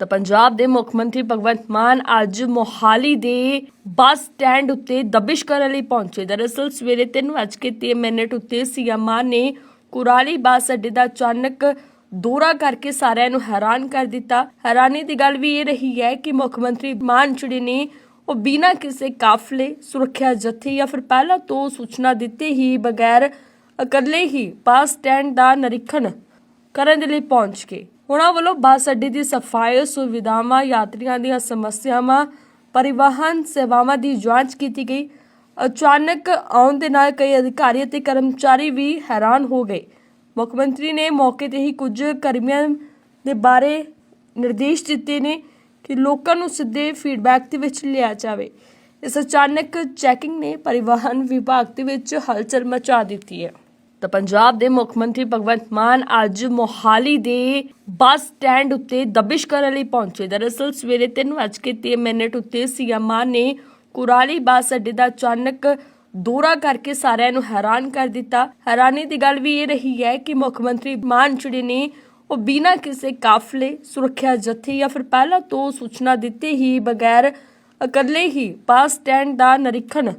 ਤਾਂ ਪੰਜਾਬ ਦੇ ਮੁੱਖ ਮੰਤਰੀ ਭਗਵੰਤ ਮਾਨ ਅੱਜ ਮੋਹਾਲੀ ਦੇ ਬੱਸ ਸਟੈਂਡ ਉੱਤੇ ਦਬਿਸ਼ ਕਰਨ ਲਈ ਪਹੁੰਚੇ। ਦਰਅਸਲ ਸਵੇਰੇ 3:30 ਮਿੰਟ ਉੱਤੇ ਸੀਐਮ ਮਾਨ ਨੇ ਕੁਰਾਲੀ ਬੱਸ ਅੱਡੇ ਦਾ ਅਚਾਨਕ ਦੌਰਾ ਕਰਕੇ ਸਾਰਿਆਂ ਨੂੰ ਹੈਰਾਨ ਕਰ ਦਿੱਤਾ। ਹੈਰਾਨੀ ਦੀ ਗੱਲ ਵੀ ਇਹ ਰਹੀ ਹੈ ਕਿ ਮੁੱਖ ਮੰਤਰੀ ਮਾਨ ਜਿਹੜੇ ਨੇ, ਉਹ ਬਿਨਾਂ ਕਿਸੇ ਕਾਫਲੇ, ਸੁਰੱਖਿਆ ਜਥੇ ਜਾਂ ਫਿਰ ਪਹਿਲਾਂ ਤੋਂ ਸੂਚਨਾ ਦਿੱਤੇ ਹੀ ਬਗੈਰ ਇਕੱਲੇ ਹੀ ਬੱਸ ਸਟੈਂਡ ਦਾ ਨਿਰੀਖਣ ਕਰਨ ਦੇ ਲਈ ਪਹੁੰਚ ਗਏ। ਉਹਨਾਂ ਵੱਲੋਂ ਬੱਸ ਅੱਡੇ ਦੀ ਸਫ਼ਾਈ, ਸੁਵਿਧਾਵਾਂ, ਯਾਤਰੀਆਂ ਦੀਆਂ ਸਮੱਸਿਆਵਾਂ, ਪਰਿਵਹਨ ਸੇਵਾਵਾਂ ਦੀ ਜਾਂਚ ਕੀਤੀ ਗਈ। ਅਚਾਨਕ ਆਉਣ ਦੇ ਨਾਲ ਕਈ ਅਧਿਕਾਰੀ ਅਤੇ ਕਰਮਚਾਰੀ ਵੀ ਹੈਰਾਨ ਹੋ ਗਏ। ਮੁੱਖ ਮੰਤਰੀ ਨੇ ਮੌਕੇ ਤੇ ਹੀ ਕੁਝ ਕਰਮੀਆਂ ਦੇ ਬਾਰੇ ਨਿਰਦੇਸ਼ ਦਿੱਤੇ ਨੇ ਕਿ ਲੋਕਾਂ ਨੂੰ ਸਿੱਧੇ ਫੀਡਬੈਕ ਦੇ ਵਿੱਚ ਲਿਆ ਜਾਵੇ। ਇਸ ਅਚਾਨਕ ਚੈਕਿੰਗ ਨੇ ਪਰਿਵਹਨ ਵਿਭਾਗ ਦੇ ਵਿੱਚ ਹਲਚਲ ਮਚਾ ਦਿੱਤੀ ਹੈ। ਤਾਂ ਪੰਜਾਬ ਦੇ ਮੁੱਖ ਮੰਤਰੀ ਭਗਵੰਤ ਮਾਨ ਅੱਜ ਮੋਹਾਲੀ ਦੇ ਬੱਸ ਸਟੈਂਡ ਉੱਤੇ ਦਬਿਸ਼ ਕਰਨ ਲਈ ਪਹੁੰਚੇ। ਦਰਅਸਲ ਸਵੇਰੇ 3:30 ਮਿੰਟ ਉੱਤੇ ਸੀਐਮ ਮਾਨ ਨੇ ਕੁਰਾਲੀ ਬੱਸ ਅੱਡੇ ਦਾ ਅਚਾਨਕ ਦੌਰਾ ਕਰਕੇ ਸਾਰਿਆਂ ਨੂੰ ਹੈਰਾਨ ਕਰ ਦਿੱਤਾ। ਹੈਰਾਨੀ ਦੀ ਗੱਲ ਵੀ ਇਹ ਰਹੀ ਹੈ ਕਿ ਮੁੱਖ ਮੰਤਰੀ ਮਾਨ ਜਿਹੜੇ ਨੇ, ਉਹ ਬਿਨਾਂ ਕਿਸੇ ਕਾਫਲੇ, ਸੁਰੱਖਿਆ ਜਥੇ ਜਾਂ ਫਿਰ ਪਹਿਲਾਂ ਤੋਂ ਸੂਚਨਾ ਦਿੱਤੇ ਹੀ ਬਗੈਰ ਇਕੱਲੇ ਹੀ ਬੱਸ ਸਟੈਂਡ ਦਾ ਨਿਰੀਖਣ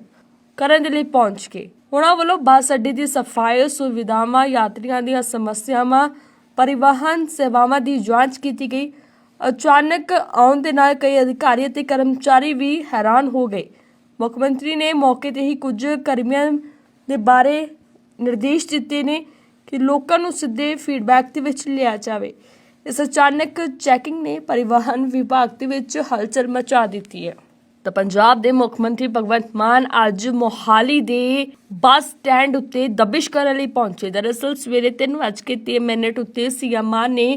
ਕਰਨ ਦੇ ਲਈ ਪਹੁੰਚ ਗਏ ਉਹਨਾਂ ਵੱਲੋਂ ਬੱਸ ਅੱਡੇ ਦੀ ਸਫ਼ਾਈ, ਸੁਵਿਧਾਵਾਂ, ਯਾਤਰੀਆਂ ਦੀਆਂ ਸਮੱਸਿਆਵਾਂ, ਪਰਿਵਹਨ ਸੇਵਾਵਾਂ ਦੀ ਜਾਂਚ ਕੀਤੀ ਗਈ। ਅਚਾਨਕ ਆਉਣ ਦੇ ਨਾਲ ਕਈ ਅਧਿਕਾਰੀ ਅਤੇ ਕਰਮਚਾਰੀ ਵੀ ਹੈਰਾਨ ਹੋ ਗਏ। ਮੁੱਖ ਮੰਤਰੀ ਨੇ ਮੌਕੇ ਤੇ ਹੀ ਕੁਝ ਕਰਮੀਆਂ ਦੇ ਬਾਰੇ ਨਿਰਦੇਸ਼ ਦਿੱਤੇ ਨੇ ਕਿ ਲੋਕਾਂ ਨੂੰ ਸਿੱਧੇ ਫੀਡਬੈਕ ਦੇ ਵਿੱਚ ਲਿਆ ਜਾਵੇ। ਇਸ ਅਚਾਨਕ ਚੈਕਿੰਗ ਨੇ ਪਰਿਵਹਨ ਵਿਭਾਗ ਦੇ ਵਿੱਚ ਹਲਚਲ ਮਚਾ ਦਿੱਤੀ ਹੈ। ਤਾਂ ਪੰਜਾਬ ਦੇ ਮੁੱਖ ਮੰਤਰੀ ਭਗਵੰਤ ਮਾਨ ਅੱਜ ਮੋਹਾਲੀ ਦੇ ਬੱਸ ਸਟੈਂਡ ਉੱਤੇ ਦਬਿਸ਼ ਕਰਨ ਲਈ ਪਹੁੰਚੇ। ਦਰਅਸਲ ਸਵੇਰੇ 3:30 ਮਿੰਟ ਉੱਤੇ ਸੀਐਮ ਮਾਨ ਨੇ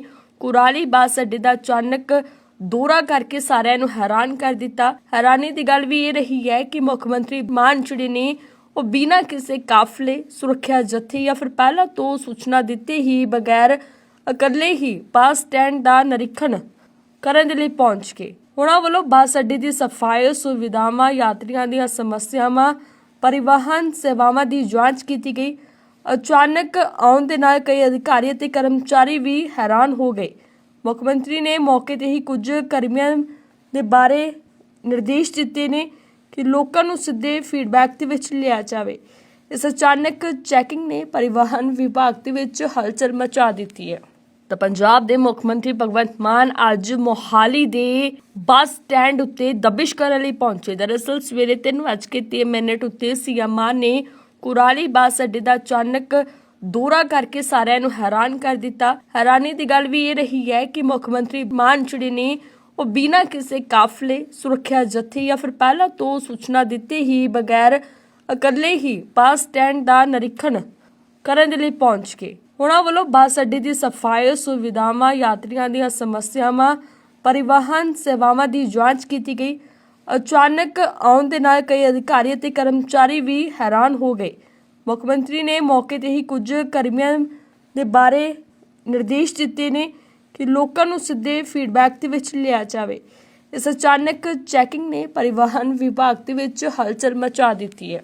ਕੁਰਾਲੀ ਬੱਸ ਅੱਡੇ ਦਾ ਅਚਾਨਕ ਦੌਰਾ ਕਰਕੇ ਸਾਰਿਆਂ ਨੂੰ ਹੈਰਾਨ ਕਰ ਦਿੱਤਾ। ਹੈਰਾਨੀ ਦੀ ਗੱਲ ਵੀ ਇਹ ਰਹੀ ਹੈ ਕਿ ਮੁੱਖ ਮੰਤਰੀ ਮਾਨ ਜਿਹੜੇ ਨੇ, ਉਹ ਬਿਨਾਂ ਕਿਸੇ ਕਾਫਲੇ, ਸੁਰੱਖਿਆ ਜਥੇ ਜਾਂ ਫਿਰ ਪਹਿਲਾਂ ਤੋਂ ਸੂਚਨਾ ਦਿੱਤੇ ਹੀ ਬਗੈਰ ਇਕੱਲੇ ਹੀ ਬੱਸ ਸਟੈਂਡ ਦਾ ਨਿਰੀਖਣ ਕਰਨ ਦੇ ਲਈ ਪਹੁੰਚ ਗਏ। ਉਹਨਾਂ ਵੱਲੋਂ ਬੱਸ ਅੱਡੇ ਦੀ ਸਫ਼ਾਈ, ਸੁਵਿਧਾਵਾਂ, ਯਾਤਰੀਆਂ ਦੀਆਂ ਸਮੱਸਿਆਵਾਂ, ਪਰਿਵਹਨ ਸੇਵਾਵਾਂ ਦੀ ਜਾਂਚ ਕੀਤੀ ਗਈ। ਅਚਾਨਕ ਆਉਣ ਦੇ ਨਾਲ ਕਈ ਅਧਿਕਾਰੀ ਅਤੇ ਕਰਮਚਾਰੀ ਵੀ ਹੈਰਾਨ ਹੋ ਗਏ। ਮੁੱਖ ਮੰਤਰੀ ਨੇ ਮੌਕੇ ਤੇ ਹੀ ਕੁਝ ਕਰਮੀਆਂ ਦੇ ਬਾਰੇ ਨਿਰਦੇਸ਼ ਦਿੱਤੇ ਨੇ ਕਿ ਲੋਕਾਂ ਨੂੰ ਸਿੱਧੇ ਫੀਡਬੈਕ ਦੇ ਵਿੱਚ ਲਿਆ ਜਾਵੇ। ਇਸ ਅਚਾਨਕ ਚੈਕਿੰਗ ਨੇ ਪਰਿਵਹਨ ਵਿਭਾਗ ਦੇ ਵਿੱਚ ਹਲਚਲ ਮਚਾ ਦਿੱਤੀ ਹੈ। ਤਾਂ ਪੰਜਾਬ ਦੇ ਮੁੱਖ ਮੰਤਰੀ ਭਗਵੰਤ ਮਾਨ ਅੱਜ ਮੋਹਾਲੀ ਦੇ ਬੱਸ ਸਟੈਂਡ ਉੱਤੇ ਦਬਿਸ਼ ਕਰਨ ਲਈ ਪਹੁੰਚੇ। ਦਰਅਸਲ ਸਵੇਰੇ 3:30 ਮਿੰਟ ਉੱਤੇ ਸੀਐਮ ਮਾਨ ਨੇ ਕੁਰਾਲੀ ਬੱਸ ਅੱਡੇ ਦਾ ਅਚਾਨਕ ਦੌਰਾ ਕਰਕੇ ਸਾਰਿਆਂ ਨੂੰ ਹੈਰਾਨ ਕਰ ਦਿੱਤਾ। ਹੈਰਾਨੀ ਦੀ ਗੱਲ ਵੀ ਇਹ ਰਹੀ ਹੈ ਕਿ ਮੁੱਖ ਮੰਤਰੀ ਮਾਨ ਜਿਹੜੇ ਨੇ, ਉਹ ਬਿਨਾਂ ਕਿਸੇ ਕਾਫਲੇ, ਸੁਰੱਖਿਆ ਜਥੇ ਜਾਂ ਫਿਰ ਪਹਿਲਾਂ ਤੋਂ ਸੂਚਨਾ ਦਿੱਤੇ ਹੀ ਬਗੈਰ ਇਕੱਲੇ ਹੀ ਬੱਸ ਸਟੈਂਡ ਦਾ ਨਿਰੀਖਣ ਕਰਨ ਦੇ ਲਈ ਪਹੁੰਚ ਗਏ। ਉਹਨਾਂ ਵੱਲੋਂ ਬੱਸ ਅੱਡੇ ਦੀ ਸਫ਼ਾਈ, ਸੁਵਿਧਾਵਾਂ, ਯਾਤਰੀਆਂ ਦੀਆਂ ਸਮੱਸਿਆਵਾਂ, ਪਰਿਵਹਨ ਸੇਵਾਵਾਂ ਦੀ ਜਾਂਚ ਕੀਤੀ ਗਈ। ਅਚਾਨਕ ਆਉਣ ਦੇ ਨਾਲ ਕਈ ਅਧਿਕਾਰੀ ਅਤੇ ਕਰਮਚਾਰੀ ਵੀ ਹੈਰਾਨ ਹੋ ਗਏ। ਮੁੱਖ ਮੰਤਰੀ ਨੇ ਮੌਕੇ ਤੇ ਹੀ ਕੁਝ ਕਰਮੀਆਂ ਦੇ ਬਾਰੇ ਨਿਰਦੇਸ਼ ਦਿੱਤੇ ਨੇ ਕਿ ਲੋਕਾਂ ਨੂੰ ਸਿੱਧੇ ਫੀਡਬੈਕ ਦੇ ਵਿੱਚ ਲਿਆ ਜਾਵੇ। ਇਸ ਅਚਾਨਕ ਚੈਕਿੰਗ ਨੇ ਪਰਿਵਹਨ ਵਿਭਾਗ ਦੇ ਵਿੱਚ ਹਲਚਲ ਮਚਾ ਦਿੱਤੀ ਹੈ।